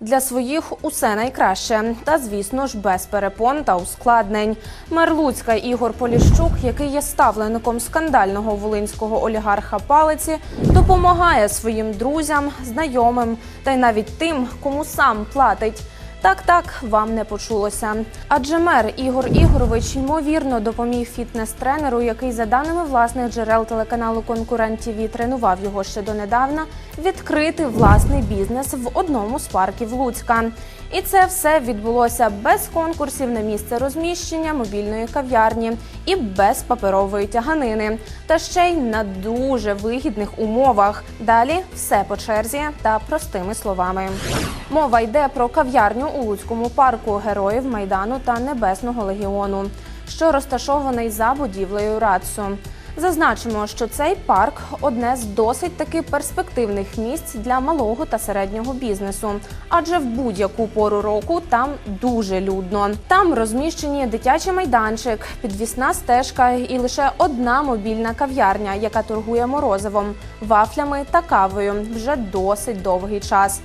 Для своїх усе найкраще, та звісно ж без перепон та ускладнень. Мер Луцька Ігор Поліщук, який є ставленником скандального волинського олігарха Палиці, допомагає своїм друзям, знайомим та й навіть тим, кому сам платить. Так, так, вам не почулося. Адже мер Ігор Ігорович ймовірно допоміг фітнес-тренеру, який, за даними власних джерел телеканалу Конкурент ТІВІ тренував його ще донедавна, відкрити власний бізнес в одному з парків Луцька. І це все відбулося без конкурсів на місце розміщення мобільної кав'ярні і без паперової тяганини, та ще й на дуже вигідних умовах. Далі все по черзі та простими словами. Мова йде про кав'ярню у Луцькому парку героїв Майдану та Небесного легіону, що розташований за будівлею Рацу. Зазначимо, що цей парк одне з досить таки перспективних місць для малого та середнього бізнесу, адже в будь-яку пору року там дуже людно. Там розміщені дитячий майданчик, підвісна стежка і лише одна мобільна кав'ярня, яка торгує морозивом, вафлями та кавою вже досить довгий час.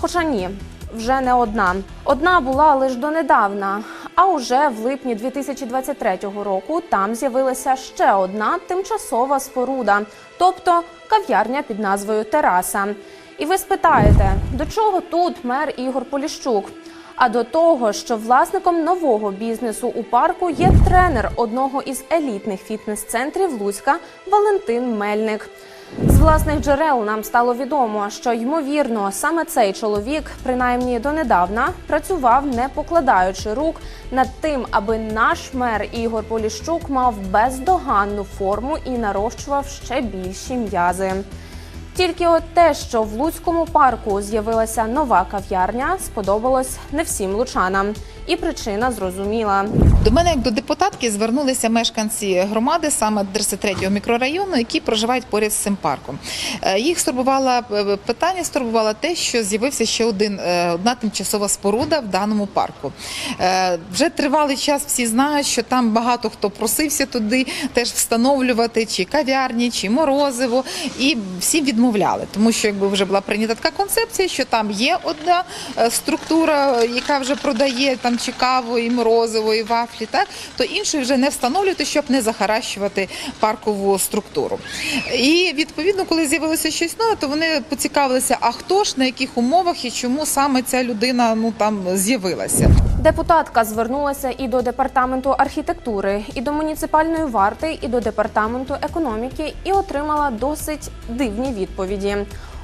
Хоча ні, вже не одна. Одна була лише донедавна. А уже в липні 2023 року там з'явилася ще одна тимчасова споруда, тобто кав'ярня під назвою Тераса. І ви спитаєте, до чого тут мер Ігор Поліщук? А до того, що власником нового бізнесу у парку є тренер одного із елітних фітнес-центрів Луцька Валентин Мельник. З власних джерел нам стало відомо, що ймовірно саме цей чоловік, принаймні донедавна, працював не покладаючи рук над тим, аби наш мер Ігор Поліщук мав бездоганну форму і нарощував ще більші м'язи. Тільки от те, що в Луцькому парку з'явилася нова кав'ярня, сподобалось не всім лучанам, і причина зрозуміла. До мене, як до депутатки, звернулися мешканці громади, саме 33-го мікрорайону, які проживають поряд з цим парком. Е, Їх стурбувало е, питання, стурбувало те, що з'явився ще один е, одна тимчасова споруда в даному парку. Вже тривалий час всі знають, що там багато хто просився туди теж встановлювати чи кав'ярні, чи морозиво, і всі відмовляли, тому що якби вже була прийнята така концепція, що там є одна е, структура, яка вже продає там чи каву, і морозиво, і вафлі, так то іншої вже не встановлювати, щоб не захаращувати паркову структуру. І відповідно, коли з'явилося щось нове, то вони поцікавилися, а хто ж на яких умовах і чому саме ця людина ну там з'явилася. Депутатка звернулася і до департаменту архітектури, і до муніципальної варти, і до департаменту економіки, і отримала досить дивні відповіді.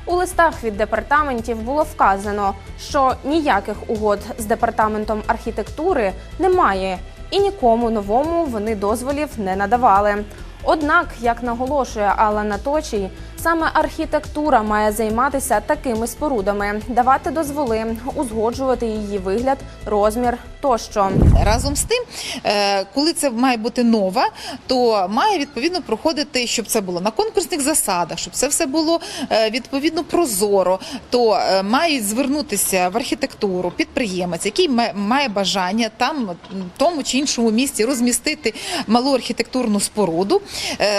У листах від департаментів було вказано, що ніяких угод з департаментом архітектури немає, і нікому новому вони дозволів не надавали. Однак, як наголошує Алла Наточій, саме архітектура має займатися такими спорудами, давати дозволи, узгоджувати її вигляд, розмір тощо. Разом з тим, е, коли це має бути нова, то має відповідно проходити, щоб це було на конкурсних засадах, щоб це все було е, відповідно прозоро. То е, мають звернутися в архітектуру підприємець, який ма- має бажання там в тому чи іншому місці розмістити малу архітектурну споруду,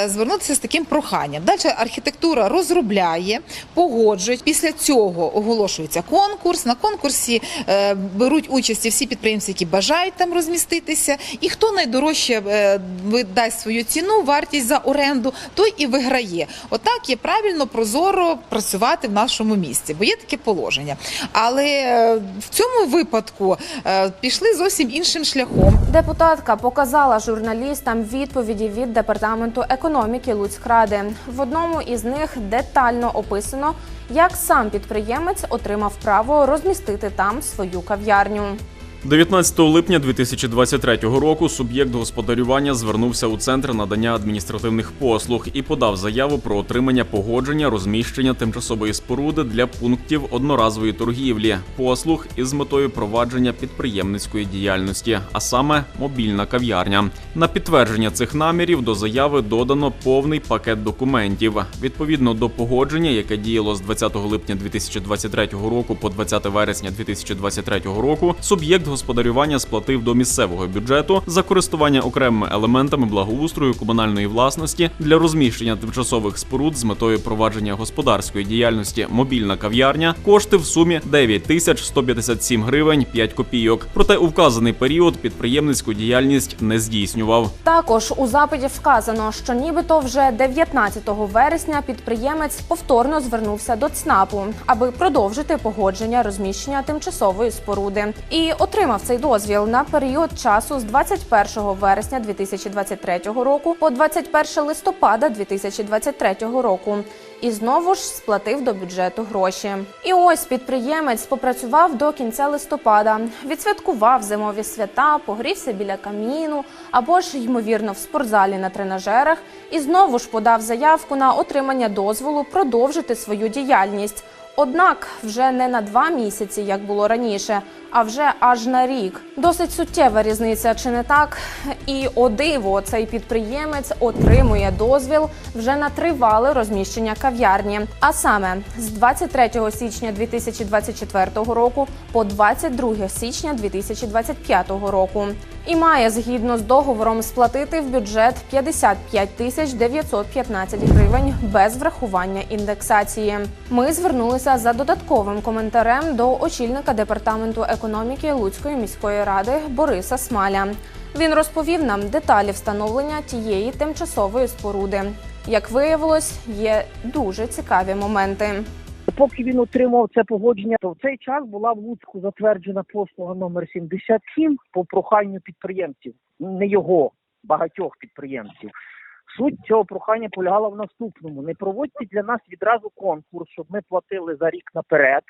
звернутися з таким проханням. Далі архітектура розробляє, погоджує. Після цього оголошується конкурс. На конкурсі е, беруть участь всі підприємці, які бажають там розміститися. І хто найдорожче е, видасть свою ціну, вартість за оренду, той і виграє. Отак є правильно прозоро працювати в нашому місті, бо є таке положення. Але е, в цьому випадку е, пішли зовсім іншим шляхом. Депутатка показала журналістам відповіді від департаменту економіки Луцькради. В одному із них детально описано, як сам підприємець отримав право розмістити там свою кав'ярню. 19 липня 2023 року суб'єкт господарювання звернувся у центр надання адміністративних послуг і подав заяву про отримання погодження розміщення тимчасової споруди для пунктів одноразової торгівлі, послуг із метою провадження підприємницької діяльності, а саме мобільна кав'ярня. На підтвердження цих намірів до заяви додано повний пакет документів. Відповідно до погодження, яке діяло з 20 липня 2023 року по 20 вересня 2023 року, суб'єкт господарювання сплатив до місцевого бюджету за користування окремими елементами благоустрою комунальної власності для розміщення тимчасових споруд з метою провадження господарської діяльності мобільна кав'ярня кошти в сумі 9 тисяч 157 гривень 5 копійок. Проте у вказаний період підприємницьку діяльність не здійснював. Також у запиті вказано, що нібито вже 19 вересня підприємець повторно звернувся до ЦНАПу, аби продовжити погодження розміщення тимчасової споруди, і отримав цей дозвіл на період часу з 21 вересня 2023 року по 21 листопада 2023 року. І знову ж сплатив до бюджету гроші. І ось підприємець попрацював до кінця листопада, відсвяткував зимові свята, погрівся біля каміну або ж ймовірно в спортзалі на тренажерах, і знову ж подав заявку на отримання дозволу продовжити свою діяльність. Однак вже не на два місяці, як було раніше, а вже аж на рік. Досить суттєва різниця, чи не так? І о диво, цей підприємець отримує дозвіл вже на тривале розміщення кав'ярні. А саме з 23 січня 2024 року по 22 січня 2025 року. І має згідно з договором сплатити в бюджет 55 тисяч 915 гривень без врахування індексації. Ми звернулися за додатковим коментарем до очільника департаменту економіки Луцької міської ради Бориса Смаля. Він розповів нам деталі встановлення тієї тимчасової споруди. Як виявилось, є дуже цікаві моменти. Поки він отримав це погодження, то в цей час була в Луцьку затверджена послуга номер 77 по проханню підприємців, не його багатьох підприємців. Суть цього прохання полягала в наступному: не проводьте для нас відразу конкурс, щоб ми платили за рік наперед.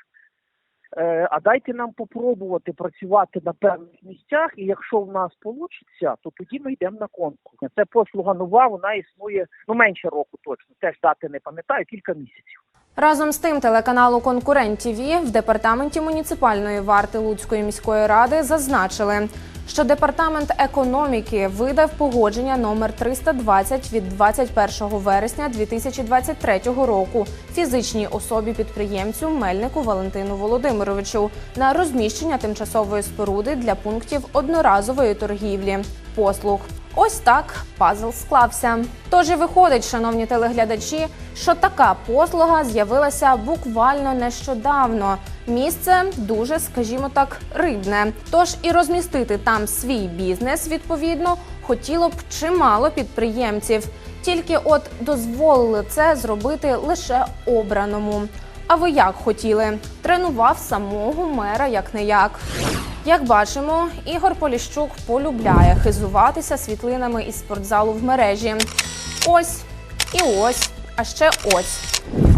Е, А дайте нам попробувати працювати на певних місцях, і якщо в нас вийде, то тоді ми йдемо на конкурс. Це послуга нова, вона існує ну менше року точно. Теж дати не пам'ятаю, кілька місяців. Разом з тим, телеканалу Конкурент ТІВІ в департаменті муніципальної варти Луцької міської ради зазначили, що департамент економіки видав погодження номер 320 від 21 вересня 2023 року фізичній особі підприємцю Мельнику Валентину Володимировичу на розміщення тимчасової споруди для пунктів одноразової торгівлі послуг. Ось так пазл склався. Тож і виходить, шановні телеглядачі, що така послуга з'явилася буквально нещодавно. Місце дуже, скажімо так, рибне. Тож і розмістити там свій бізнес відповідно хотіло б чимало підприємців. Тільки от дозволили це зробити лише обраному. А ви як хотіли? Тренував самого мера як не як. Як бачимо, Ігор Поліщук полюбляє хизуватися світлинами із спортзалу в мережі. Ось і ось, а ще ось.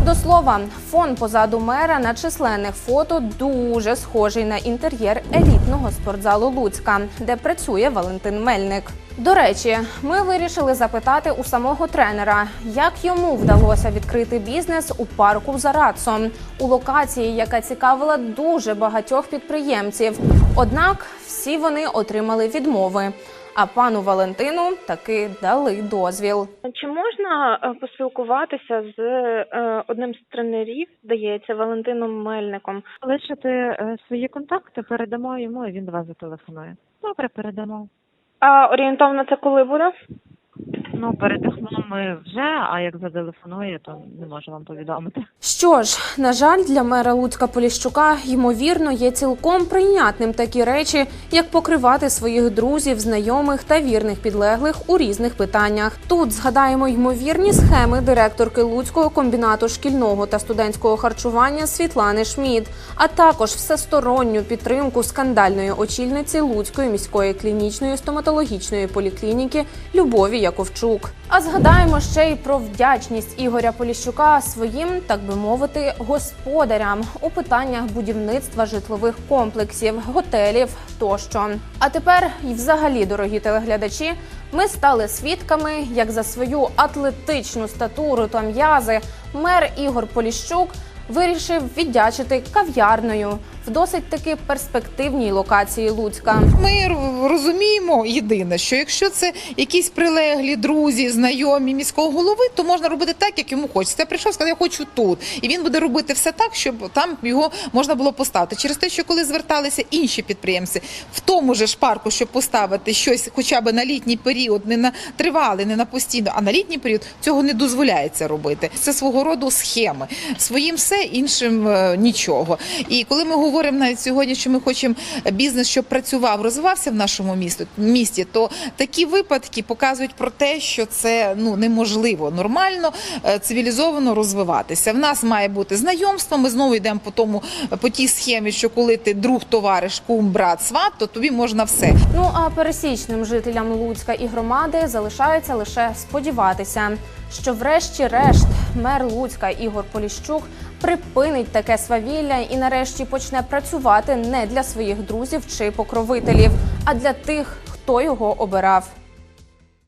До слова, фон позаду мера на численних фото дуже схожий на інтер'єр елітного спортзалу Луцька, де працює Валентин Мельник. До речі, ми вирішили запитати у самого тренера, як йому вдалося відкрити бізнес у парку за Рацом, у локації, яка цікавила дуже багатьох підприємців. Однак всі вони отримали відмови. А пану Валентину таки дали дозвіл. Чи можна е, поспілкуватися з е, одним з тренерів, здається, Валентином Мельником? Лишити е, свої контакти, передамо йому, і він два вас зателефонує. Добре, передамо. А орієнтовно це коли буде? Ну, передихнули ми вже, а як зателефонує, то не можу вам повідомити. Що ж, на жаль, для мера Луцька Поліщука ймовірно є цілком прийнятним такі речі, як покривати своїх друзів, знайомих та вірних підлеглих у різних питаннях. Тут згадаємо ймовірні схеми директорки Луцького комбінату шкільного та студентського харчування Світлани Шмід, а також всесторонню підтримку скандальної очільниці Луцької міської клінічної стоматологічної поліклініки Любові Яковчук. А згадаємо ще й про вдячність Ігоря Поліщука своїм, так би мовити, господарям у питаннях будівництва житлових комплексів, готелів тощо. А тепер, і взагалі, дорогі телеглядачі, ми стали свідками, як за свою атлетичну статуру та м'язи мер Ігор Поліщук вирішив віддячити кав'ярною, в досить таки перспективній локації Луцька. Ми розуміємо єдине, що якщо це якісь прилеглі друзі, знайомі міського голови, то можна робити так, як йому хочеться. Я прийшов, сказав, я хочу тут, і він буде робити все так, щоб там його можна було поставити. Через те, що коли зверталися інші підприємці в тому же парку, щоб поставити щось, хоча б на літній період, не на тривалий, не на постійно, а на літній період цього не дозволяється робити. Це свого роду схеми. Своїм все, іншим е, нічого. І коли ми говоримо навіть сьогодні, що ми хочемо бізнес, щоб працював, розвивався в нашому місті, місті, то такі випадки показують про те, що це ну неможливо нормально, е, цивілізовано розвиватися. В нас має бути знайомство. Ми знову йдемо по тому по тій схемі, що коли ти друг, товариш, кум, брат, сват, то тобі можна все. Ну а пересічним жителям Луцька і громади залишається лише сподіватися, що врешті-решт мер Луцька Ігор Поліщук припинить таке свавілля і нарешті почне працювати не для своїх друзів чи покровителів, а для тих, хто його обирав.